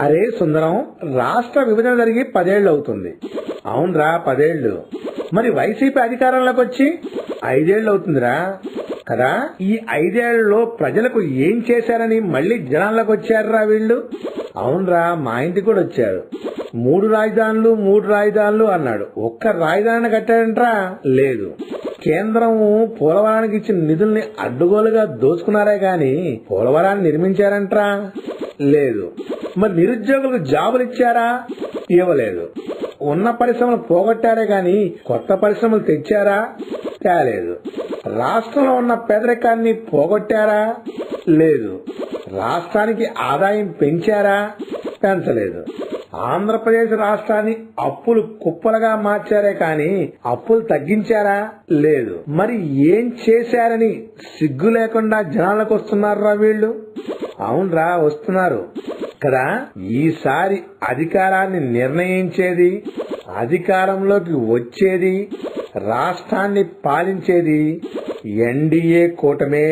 అరే సుందరం రాష్ట్ర విభజన జరిగి పదేళ్ళు అవుతుంది. అవునరా పదేళ్ళు మరి వైసీపీ అధికారంలోకి వచ్చి ఐదేళ్ళు అవుతుందిరా. కదా ఈ ఐదేళ్ళలో ప్రజలకు ఏం చేశారని మళ్ళీ జనాల్లోకి వచ్చారురా వీళ్ళు? అవునరా మా ఇంటికి కూడా వచ్చారు. మూడు రాజధానులు మూడు రాజధానులు అన్నాడు. ఒక్క రాజధానిని కట్టాడంట్రా? లేదు. కేంద్రం పోలవరానికి ఇచ్చిన నిధుల్ని అడ్డుగోలుగా దోచుకున్నారే గాని పోలవరాన్ని నిర్మించారంట్రా? లేదు. మరి నిరుద్యోగులకు జాబులు ఇచ్చారా? ఇవ్వలేదు. ఉన్న పరిశ్రమలు పోగొట్టారే గాని కొత్త పరిశ్రమలు తెచ్చారా? తేలేదు. రాష్ట్రంలో ఉన్న పేదరికాన్ని పోగొట్టారా? లేదు. రాష్ట్రానికి ఆదాయం పెంచారా? పెంచలేదు. ఆంధ్రప్రదేశ్ రాష్ట్రాన్ని అప్పులు కుప్పలుగా మార్చారే కానీ అప్పులు తగ్గించారా? లేదు. మరి ఏం చేశారని సిగ్గు లేకుండా జనాలకు వస్తున్నారా వీళ్ళు? అవునరా వస్తున్నారు. కదా ఈసారి అధికారాన్ని నిర్ణయించేది అధికారంలోకి వచ్చేది రాష్ట్రాన్ని పాలించేది ఎన్డీఏ కూటమే.